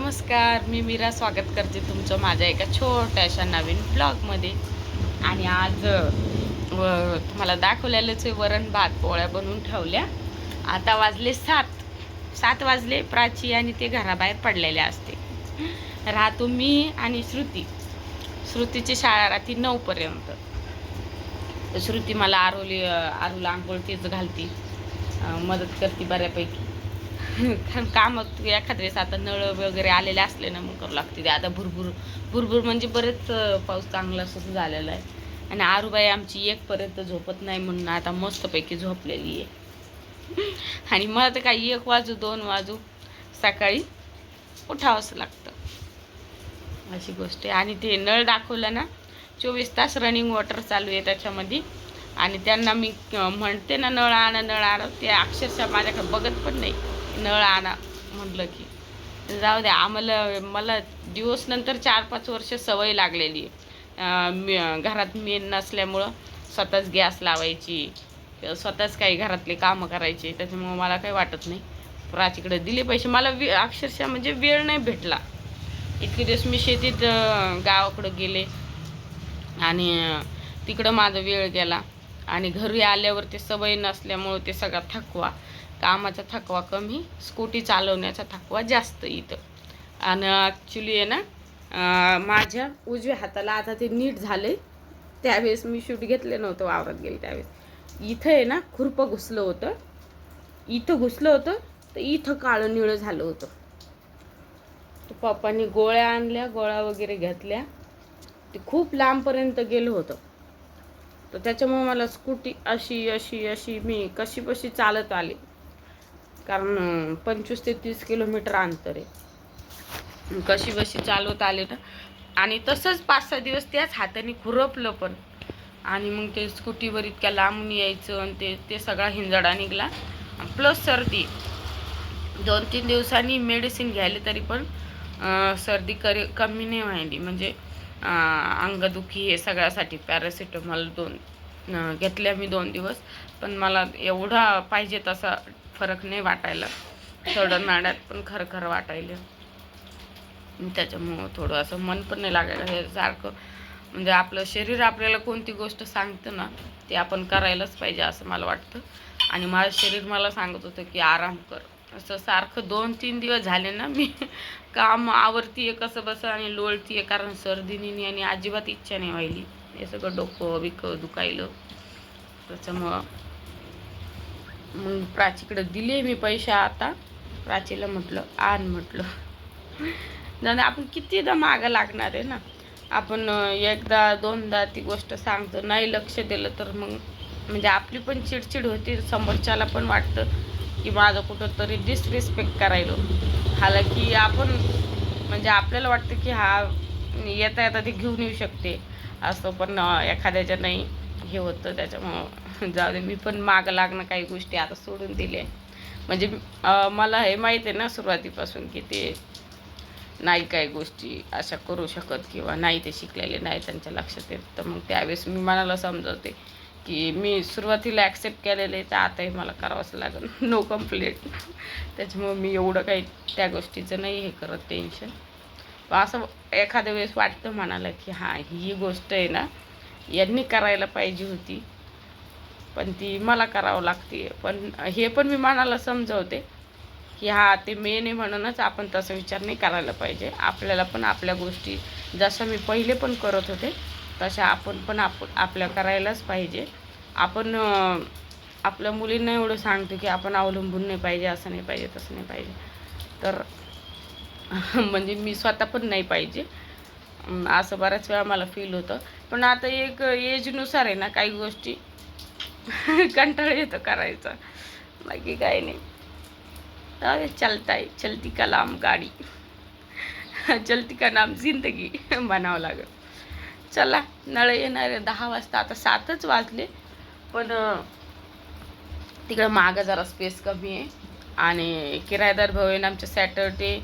नमस्कार मी मीरा स्वागत करते तुमचं माझ्या एका छोट्याशा नवीन ब्लॉगमध्ये आणि आज व- तुम्हाला दाखवलेलंच आहे वरण भात पोळ्या बनवून ठेवल्या. आता वाजले सात. सात वाजले प्राची आणि ते घराबाहेर पडलेले असते. राहतो मी आणि श्रुती. श्रुतीची शाळा राहते नऊपर्यंत तर श्रुती मला आरोली आरूला आंघोळ तीच घालती. मदत करते बऱ्यापैकी. कारण काम एखाद्या वेळेस आता नळ वगैरे आलेले असले ना मग करू लागते ते. आता भुरभुर भुरभुर म्हणजे बरेच पाऊस चांगला सुरू झालेला आहे. आणि आरूबाई आमची एकपर्यंत झोपत नाही म्हणून आता मस्तपैकी झोपलेली आहे. आणि मला तर काही एक वाजू दोन वाजू सकाळी उठावंच लागतं. अशी गोष्ट आहे. आणि ते नळ दाखवलं ना चोवीस तास रनिंग वॉटर चालू आहे त्याच्यामध्ये. आणि त्यांना मी म्हणते ना नळ आणा नळ आणा. ते अक्षरशः माझ्याकडे बघत पण नाही. नळ आणा म्हटलं की. जाऊ द्या आम्हाला मला दिवस नंतर चार पाच वर्ष सवय लागलेली मी- घरात मेन नसल्यामुळं स्वतःच गॅस लावायची स्वतःच काही घरातले कामं करायचे त्याच्यामुळं मला काही वाटत नाही. प्राचीकडे दिले पैसे मला वे अक्षरशः म्हणजे वेळ नाही भेटला. इतके दिवस मी शेतीत गावाकडं गेले आणि तिकडं माझा वेळ गेला आणि घरी आल्यावर ते सवय नसल्यामुळं ते सगळा थकवा. कामाचा थकवा कमी स्कूटी चालवण्याचा थकवा जास्त इथं. आणि ॲक्च्युली आहे ना माझ्या उजव्या हाताला आता ते नीट झाले त्यावेळेस मी शूट घेतलं नव्हतं वावरात गेले त्यावेळेस. इथं आहे ना खुरपं घुसलं होतं. इथं घुसलं होतं तर इथं काळं निळं झालं होतं. तर पप्पांनी गोळ्या आणल्या गोळ्या वगैरे घेतल्या. ते खूप लांबपर्यंत गेलं होतं. तर त्याच्यामुळे मला स्कूटी अशी अशी अशी मी कशी कशी चालत आली. कारण पंचवीस ते तीस किलोमीटर अंतर आहे. कशी बशी चालवत आले ना आणि तसंच पाच सहा दिवस त्याच हाताने खुरपलं पण. आणि मग ते स्कूटीवर इतक्या लांबून यायचं आणि ते ते सगळा हिंजडा निघला. प्लस सर्दी. दोन तीन दिवसांनी मेडिसिन घ्यायला तरी पण सर्दी करी कमी नाही व्हायली. म्हणजे अंगदुखी हे सगळ्यासाठी पॅरासिटामॉल दोन घेतल्या मी दोन दिवस. पण मला एवढा पाहिजे तसा फरक नाही वाटायला. थोडं नाड्यात पण खरं खरं वाटायला त्याच्यामुळं थोडं असं मन पण नाही लागायला. हे सारखं म्हणजे आपलं शरीर आपल्याला कोणती गोष्ट सांगतं ना ते आपण करायलाच पाहिजे असं मला वाटतं. आणि माझं शरीर मला सांगत होतं की आराम कर. असं सारखं दोन तीन दिवस झाले ना मी काम आहे कसं बसं आणि लोळतीये कारण सर्दीनी आणि अजिबात इच्छा नाही व्हायली. हे सगळं डोकं बिकं दुखायलं. त्याच्यामुळं मग प्राचीकडं दिले मी पैसे आता. प्राचीला म्हटलं आण म्हटलं. जाऊ आपण कितीदा मागं लागणार आहे ना? आपण एकदा दोनदा ती गोष्ट सांगतो. नाही लक्ष दिलं तर मग म्हणजे आपली पण चिडचिड होती. समोरच्याला पण वाटतं की माझं कुठंतरी डिसरिस्पेक्ट करायलो. हालाकी आपण म्हणजे आपल्याला वाटतं की हा येता येता ती घेऊन येऊ शकते. असं पण एखाद्याच्या नाही हे होतं. त्याच्यामुळं जाऊ दे मी पण मागं लागणं काही गोष्टी आता सोडून दिल्या. म्हणजे मला हे माहीत आहे ना सुरुवातीपासून की ते नाही काही गोष्टी अशा करू शकत किंवा नाही ते शिकलेले नाही त्यांच्या लक्षात येत. तर मग त्यावेळेस मी मनाला समजवते की मी सुरुवातीला ॲक्सेप्ट केलेले आहे तर आताही मला करावंच लागेल. नो कम्प्लेट त्याच्यामुळे मी एवढं काही त्या गोष्टीचं नाही हे करत टेन्शन असं एखाद्या वेळेस वाटतं म्हणाला की हां ही गोष्ट आहे ना यांनी करायला पाहिजे होती. पण ती मला करावं लागते. पण हे पण मी मनाला समजवते की हा ते मेन आहे म्हणूनच आपण तसा विचार नाही करायला पाहिजे. आपल्याला पण आपल्या गोष्टी जसं मी पहिले पण करत होते तशा आपण पण आप आपल्या करायलाच पाहिजे. आपण आपल्या मुलींना एवढं सांगतो की आपण अवलंबून नाही पाहिजे असं नाही पाहिजे तसं नाही पाहिजे. तर म्हणजे मी स्वतः पण नाही पाहिजे. असं बऱ्याच वेळा मला फील होतं. पण आता एक एजनुसार आहे ना काही गोष्टी कंटाळ येतो करायचा. बाकी काही नाही. अरे चलताय चलती का लांब गाडी. चलती का नाम जिंदगी म्हणावं लागेल. चला नळ येणार आहे दहा वाजता आता सातच वाजले. पण तिकडं मागं जरा स्पेस कमी आहे. आणि किरायदार भाऊ आहे आमच्या सॅटर्डे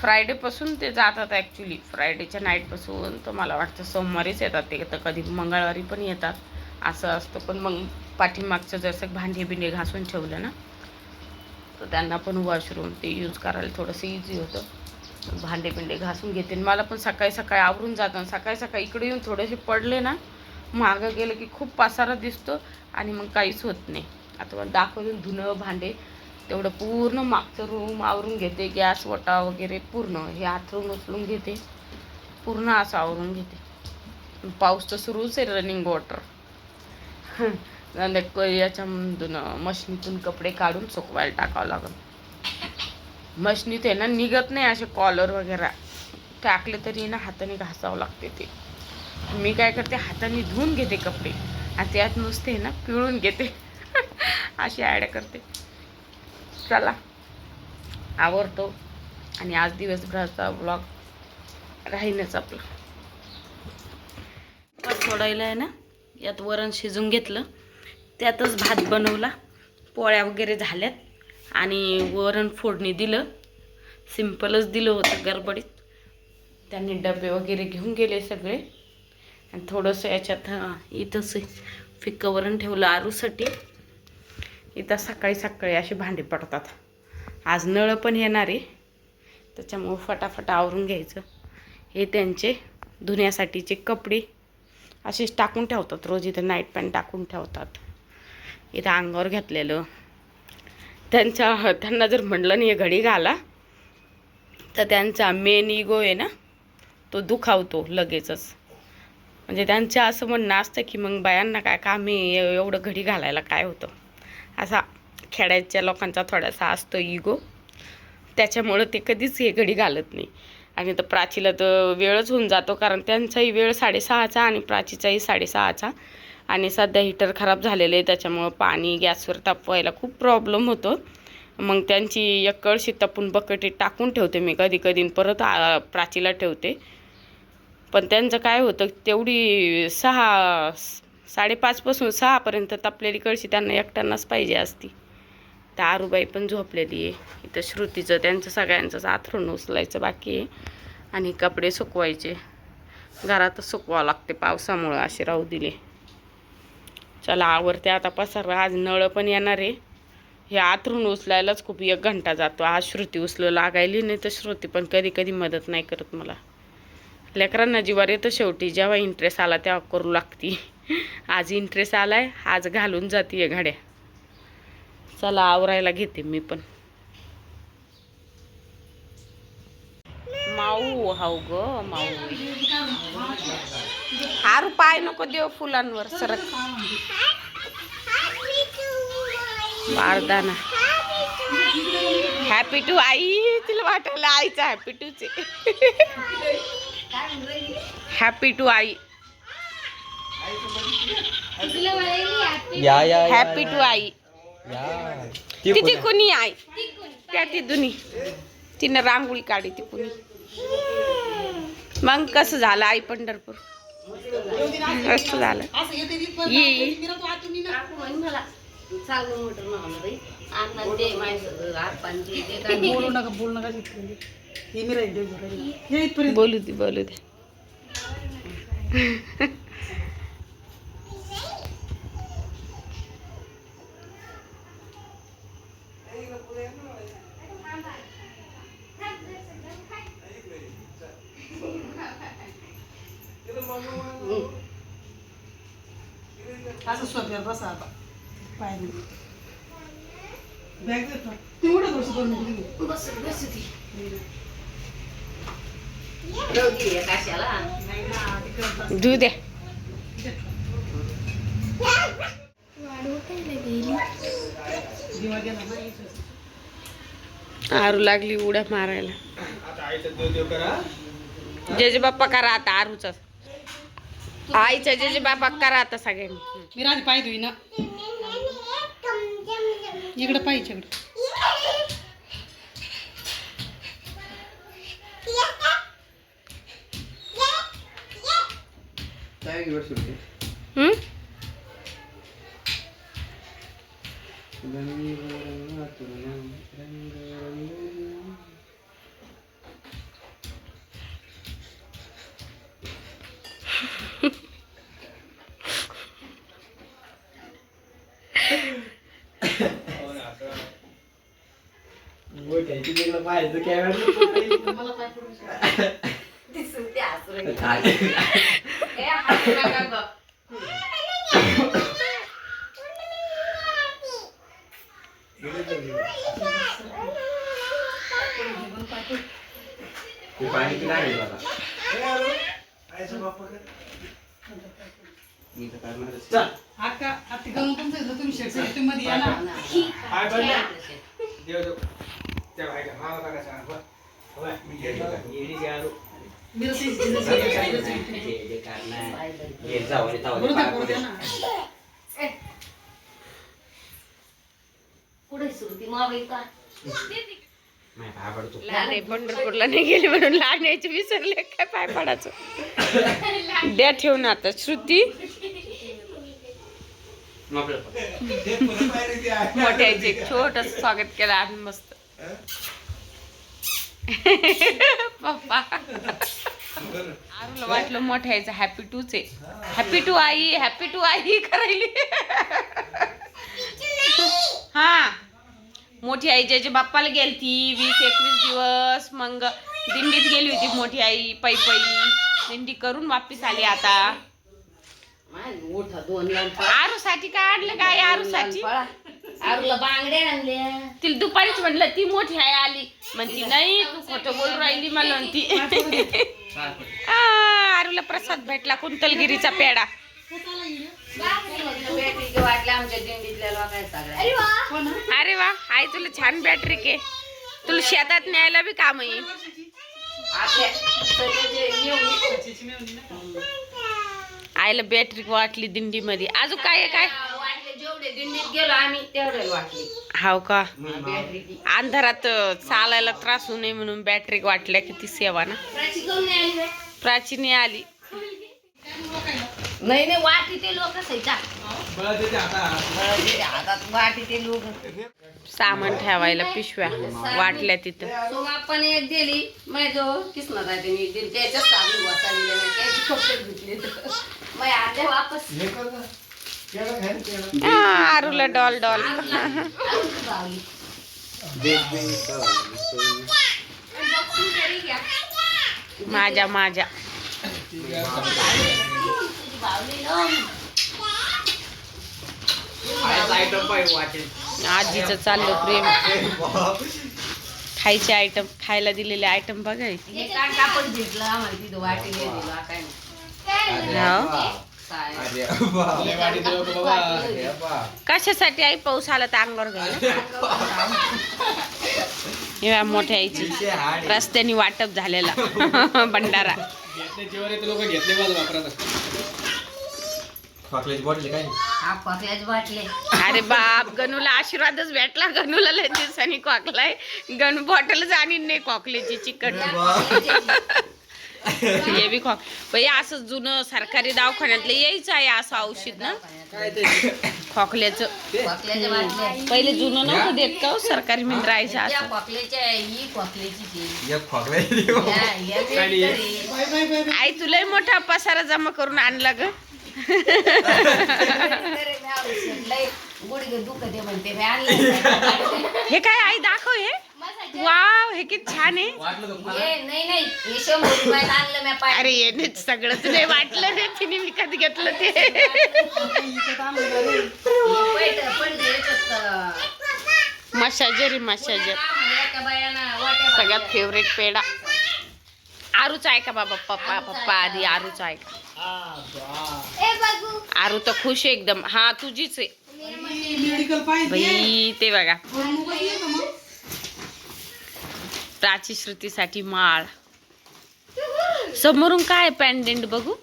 फ्रायडेपासून ते जातात ॲक्च्युली फ्रायडेच्या नाईटपासून तर मला वाटतं सोमवारीच येतात ते. तर कधी मंगळवारी पण येतात. असं असतं. पण मग पाठीमागचं जसं भांडे बिंडे घासून ठेवलं ना तर त्यांना पण वॉशरूम ते यूज करायला थोडंसं इझी होतं. भांडे बिंडे घासून घेते. आणि मला पण सकाळी सकाळी आवरून जातं. सकाळी सकाळी इकडे येऊन थोडेसे पडले ना मागं गेलं की खूप पासारा दिसतो आणि मग काहीच होत नाही. आता मला दाखवून धुणं भांडे तेवढं पूर्ण मागचं रूम आवरून घेते. गॅस वटा वगैरे पूर्ण हे आथरून उचलून घेते. पूर्ण असं आवरून घेते. पाऊस तर सुरूच आहे रनिंग वॉटर याच्यामधून मशनीतून कपडे काढून सुकवायला टाकावं लागेल. मशनीत आहे ना निघत नाही असे कॉलर वगैरे. टाकले तरी ना हाताने घासावं लागते ते. मी काय करते हाताने धुवून घेते कपडे. आणि त्यात नुसते ना पिळून घेते. अशी ॲड करते. चला. आवडतो आणि आज दिवसभराचा ब्लॉग राहीनच आपला. थोडायला आहे ना? यात वरण शिजून घेतलं. त्यातच भात बनवला. पोळ्या वगैरे झाल्यात. आणि वरण फोडणी दिलं. सिम्पलच दिलं होतं गडबडीत. त्यांनी डबे वगैरे घेऊन गेले सगळे. आणि थोडंसं याच्यात इथंच फिक्कं वरण ठेवलं आरूसाठी. इथं सकाळी सकाळी अशी भांडी पडतात. आज नळ पण येणार आहे. त्याच्यामुळं फटाफट आवरून घ्यायचं. हे त्यांचे धुण्यासाठीचे कपडे. असेच टाकून ठेवतात रोज इथं नाईट पॅन्ट टाकून ठेवतात. इथं अंगावर घेतलेलं. त्यांच्या त्यांना जर म्हणलं नाही घडी घाला तर त्यांचा मेन इगो आहे ना तो दुखावतो लगेचच. म्हणजे त्यांचं असं म्हणणं असतं की मग बायांना काय काम आहे? एवढं घडी घालायला काय होतं? असा खेड्याच्या लोकांचा थोडासा असतो इगो त्याच्यामुळं ते कधीच हे घडी घालत नाही. आणि तर प्राचीला तर वेळच होऊन जातो कारण त्यांचाही वेळ साडेसहाचा आणि प्राचीचाही साडेसहाचा. आणि सध्या हीटर खराब झालेलं आहे त्याच्यामुळं पाणी गॅसवर तापवायला खूप प्रॉब्लेम होतो. मग त्यांची एक कळशी तापून बकेटीत टाकून ठेवते मी कधी कधी परत प्राचीला ठेवते. पण त्यांचं काय होतं तेवढी सहा साडेपाचपासून सहापर्यंत तापलेली कळशी त्यांना एकट्यांनाच पाहिजे असती. दारूबाई आरूबाई पण झोपलेली आहे. इथं श्रुतीचं त्यांचं सगळ्यांचंच आथरून उचलायचं बाकी आहे. आणि कपडे सुकवायचे. घरातच सुकवावं लागते पावसामुळं असे राहू दिले. चला आवरते आता पसारा. आज नळ पण येणार आहे. हे आथरून उचलायलाच खूप एक घंटा जातो. आज श्रुती उचलं लागायली नाही तर श्रुती पण कधी कधी मदत नाही करत मला. लेकरांना जीवार येतं शेवटी. जेव्हा इंटरेस्ट आला तेव्हा करू लागती. आज इंटरेस्ट आलाय आज घालून जाते घड्या. चला आवरायला घेते मी पण. माऊ हाऊ ग माऊ. हारू पाय नको देव फुलांवर सरक. बारदाना. हॅपी टू आई तिला वाटायला आईचा हॅपी टूच हॅपी टू आई. हॅपी टू आई. या तिथे कुणी आई? त्या ती दुनी. तिनं रांगोळी काढी ती कुणी. मग कसं झालं आई पंढरपूर? कसं झालं? ये बोलू नका बोलू नका इथपर्यंत. हे मी राहील देव राहील. हे इथपर्यंत. बोलू दे बोलू दे असं बसा आता. पाय. बॅग देतो. तेवढं करून बस. देऊ दे. दिवा गेला ना, इथंच. आरू लागली उड्या मारायला. जेजे बाप्पा करा आता आरूचा. आईच्या जेजे बाबा करा आता सगळ्यांनी मी राज पाहिजे ना इकडं पाहिजे रंग रंग रंग रंग त्याची तिकडं पाहायचं काय करू शकत? दिसून ते पण पाठी- ते पाणी पिणार आहे बाबा. मी तर करणारच चल. आका तुम्ही शेट या ना. पाय पडलं. देव देव. त्या मला सांग मी गेलो. कुठे सुरती मावळी का? पंढरपूरला नाही म्हणून लहान यायचे विसरले काय पाय पडायचं? द्या ठेवून आता श्रुती. मोठ्याचे छोट स्वागत केलं आम्ही मस्त. पप्पा. आरूला वाटलं मोठ्याचं हॅपी टूच आहे हॅपी टू आई हॅपी टू आई करायली. हा. मोठी आई ज्याच्या बाप्पाला गेलती वीस एकवीस दिवस मग दिंडीत गेली होती मोठी आई पै पै. दिंडी करून वापिस आली आता. आरूसाठी काय आणलं काय आरूसाठी आरूला बांगड्या आणल्या. तिला दुपारीच म्हणलं ती मोठी आहे आली. म्हणती नाही तू खोटं बोल राहिली मला. म्हणती पाय आ, आरूला प्रसाद भेटला कुंतलगिरीचा पेडा वाटल्या आमच्या दिंडीतल्या लोकांना अरे वा आई तुला छान बॅटरी के. तुला शेतात न्यायला बी काम येईल. आपल्या सगळे जे येऊन आईला बॅटरी वाटली दिंडीमध्ये. अजून काय आहे काय? जेवढे दिंडीत गेलो आम्ही तेवढे वाटले. हाव का? बॅटरी अंधारात चालायला त्रास होऊ नये म्हणून बॅटरी वाटल्या किती सेवा ना. प्राची आली बाई? प्राचीने आली. नाही नाही वाटी ते लोक असायचा बळा देते आता. हातात वाटी ते लोक. सामान ठेवायला पिशव्या वाटल्या तिथं. सोमा पण एक दिली. माझ्या जो किसना जाते मी दिली. त्याच्याच साबण वाचायला नाही त्याची कपडे धुतले मग आता वापस. आरूला डॉल डॉल. माझ्या माझ्या. आजीचं चाललं प्रेम. खायचे आयटम खायला दिलेले आयटम बघाय वाटी. अरे. कशासाठी आई पाऊस आला तर अंगावर घ्यायला या मोठ्या आईची. तिचे हाड आहे. रस्त्याने वाटप झालेला. भंडारा. खोकल्याची बॉटल काय हा खोकल्याचे बाटले अरे बाप गणूला आशीर्वादच भेटला. गणूला लय दिवसांनी खोकलाय गणू बॉटलच आणि नाही खोकल्याची चिकट. हे बी खोक बाई असं जुनं सरकारी दवाखान्यातलं यायचं आहे असं औषध ना खोकल्याचं पहिले जुनं नव्हतं देत का हो, सरकारी मित्र राहायचं असं ही आई तुलाही मोठा पसारा जमा करून आणला ग मी मी हे काय आई दाखव हे वाव हे किती छान आहे? हे नाही नाही हे शंभर आणलं मी पाय. अरे येणे सगळं तुला वाटलं रे तिने विकत घेतलं ते. पैठ पडले याच्यात मशाजर मशाजर एका बायानं वाट्या सगळ्यात. फेवरेट पेडा आरूचा आहे का बाबा? पप्पा पप्पा आधी आरूचा आहे का? आरू तर खुश आहे एकदम. हा तुझीच आहे. बाई, मेडिकल पाहिजे. बाई ते बघा. मग. प्राची श्रुतीसाठी माळ समोरून काय पॅन्डेंट बघू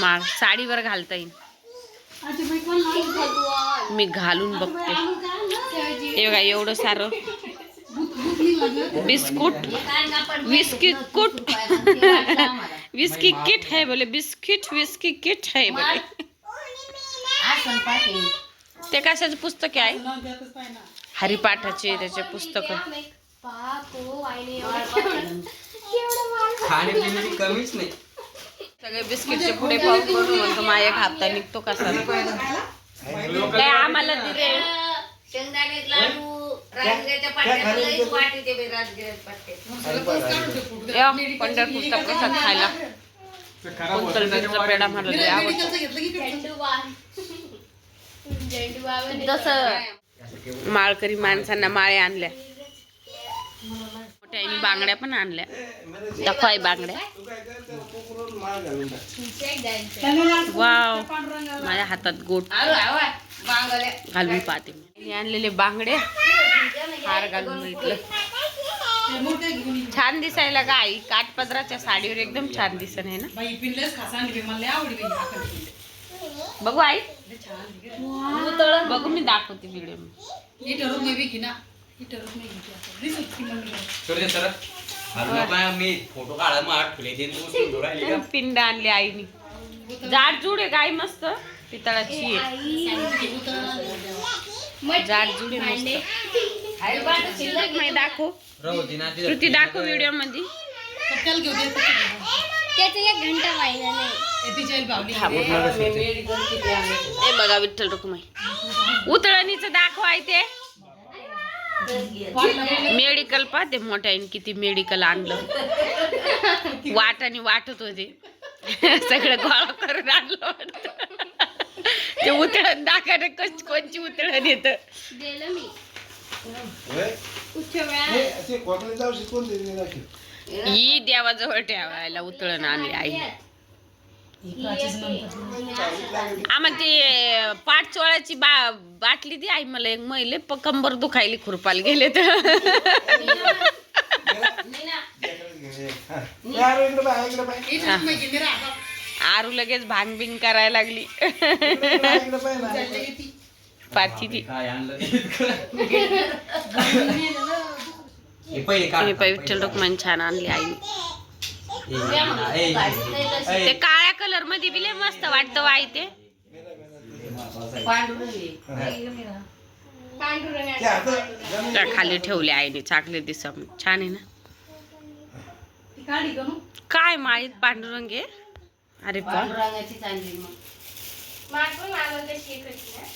माळ साडीवर घालता येईल? मी घालून बघते? हे बघा एवढं सारं. बिस्कुट हे विस्की कुट. विस्की किट है बोले बिस्किट विस्की किट है बोले ते कशाचं पुस्तक आहे. हरिपाठाचे त्याचे पुस्तक. खाण्यापिण्याची कमीच नाही. सगळे बिस्किटचे पुढे पाऊस करून म्हणतो माझ्या एक हप्ता निघतो कसा? काय आम्हाला दिले? शेंगदाणे लाडू राजगिऱ्याच्या पाट्या लईच वाटी ते बाई राजगिऱ्याच्या पाट्या या, पंढरपूरचा प्रसाद खायला? होतं, पेढा आवडतो मेडिकलचं घेतलं की फिरतं. जसं माळकरी माणसांना माळ्या आणल्या. मोठ्या बांगड्या पण आणल्या. दखवाय बांगड्या. वाव. माझ्या हातात गोट. घालून पाहते मी. आणलेले बांगडे. हार घालून बघितलं छान दिसायला का आई. काठपदराच्या साडीवर एकदम छान दिसन आहे ना? बघू आई. दिसते. बघू मी दाखवते व्हिडिओ मी फोटो काढा मग ते पिंड आणली आईनी. जाड जुड आहे गाय मस्त? पितळाची आहे. जाड जुड आहे मस्त. दाखव. दाखव व्हिडिओमध्ये. त्याचं एक घंटा व्हायला ए, बघा विठ्ठल रुक्माई उतळणीचं दाखव आहे ते. मेडिकल पाहते मोठ्या आईने किती मेडिकल आणलं. वाटाने वाटत होते. सगळं गोळा करून आणलं वाटतं. ते उतळण दाखवणं कच कोणची उतळण येत. गेलं मी. उच्च वेळा ही देवाजवळ ठेवायला उतळण आणली आई. आम्हाला ते पाठ चोळाची बा बाटली दी आई मला एक महिले कंबर दुखायली खुरपाला गेले तर. आरू लगेच भांग बिंग करायला लागली की ती. विठ्ठल रुक्माई छान आणली आईने. ते काळ्या कलरमध्ये बी लय मस्त वाटतं वाई ते. पांडुरंगाचं त्या खाली ठेवले आईने चाकले दिसा छान आहे ना? ती? काय माळीत पांडुरंग आहे अरे पा पांडुरंगाचीच आणली मग मागून आलं ते शिकत ना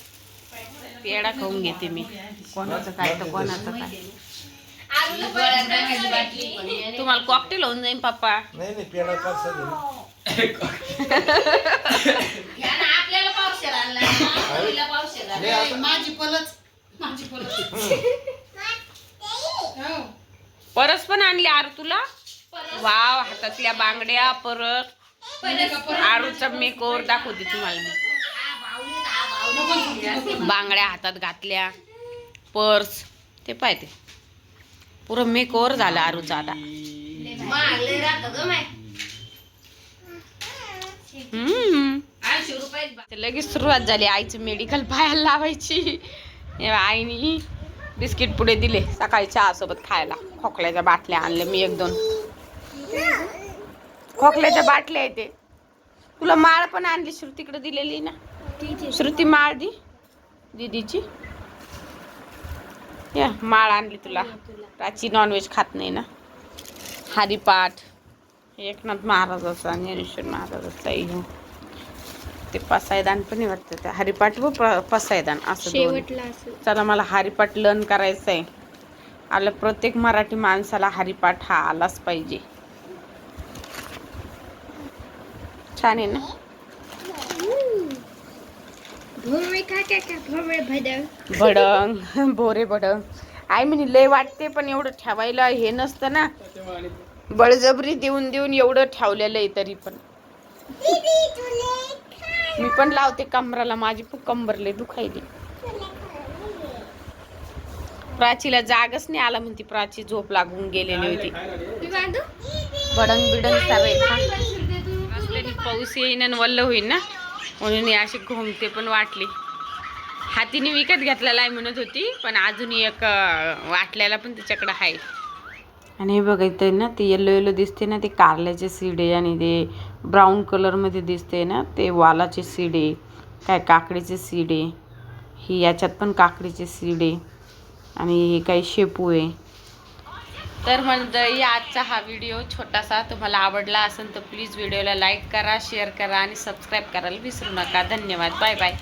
पेढा खाऊन घेते मी. कोणाचं काय तर कोणाचं काय. तुम्हाला कॉकटेल होऊन जाईन पप्पा. नाही नाही पेढा पाच सहा दे ना. यानं आपल्याला पावशेर आणला आईला पावशेर आणला. ए, माझी पलच. माझी पलच. हो. परस पण आणली आरू तुला? वाव हातातल्या बांगड्या परत आरूचा मेकओवर दाखवते तुम्हाला मी. बांगड्या हातात घातल्या. पर्स. ते पाहते पुरं मेकओवर झालं आरूचा आता. लगेच सुरुवात झाली आईचं मेडिकल पाहायला लावायची. आईने बिस्किट पुढे दिले सकाळी चहा सोबत खायला. खोकल्याच्या बाटल्या आणल्या मी एक दोन. खोकल्याच्या बाटल्या आहे ते. तुला माळ पण आणली श्रुतीकडे दिलेली ना? श्रुती माळ दी. दीदीची. या माळ आणली तुला. प्राची नॉनव्हेज खात नाही ना. हरिपाठ एकनाथ महाराजाचा ज्ञानेश्वर महाराजाचा ते पसायदान पण वाटतं ते हरिपाठ व पसायदान असं चला मला हरिपाठ लर्न करायचं आहे आलं प्रत्येक मराठी माणसाला हरिपाठ हा आलाच पाहिजे. छान आहे ना भोरवे का काय का भोरवे भदर भडंग. बोरे भडंग. आई म्हणे लय वाटते पण एवढं ठेवायला हे नसतं ना. बळजबरी देऊन देऊन एवढं ठेवलेलं आहे तरी पण. मी पण लावते कमराला माझी पण कंबर लय दुखायली. प्राचीला जागच नाही आला म्हणती प्राची झोप लागून गेलेली होती. भडंग बिडंग सवय पाऊस येईन आणि वल्ल होईन ना. म्हणून ही अशी घोंगते पण वाटली. हातीने विकत घेतलेला आहे म्हणत होती पण अजून एक वाटल्याला पण तिच्याकडं आहे. आणि हे बघायचं आहे ना ते येलो येलो दिसते ना ते कारल्याचे सीड आणि ते ब्राऊन कलरमध्ये दिसते ना ते वालाचे सीड काय काकडीचे सीड ही याच्यात पण काकडीचे सीड आणि हे काही शेपू आहे. तर मंडळी आजचा हा व्हिडिओ छोटासा तुम्हाला आवडला असेल तर प्लीज व्हिडिओला लाईक करा शेअर करा आणि सबस्क्राईब करायला विसरू नका. धन्यवाद. Bye bye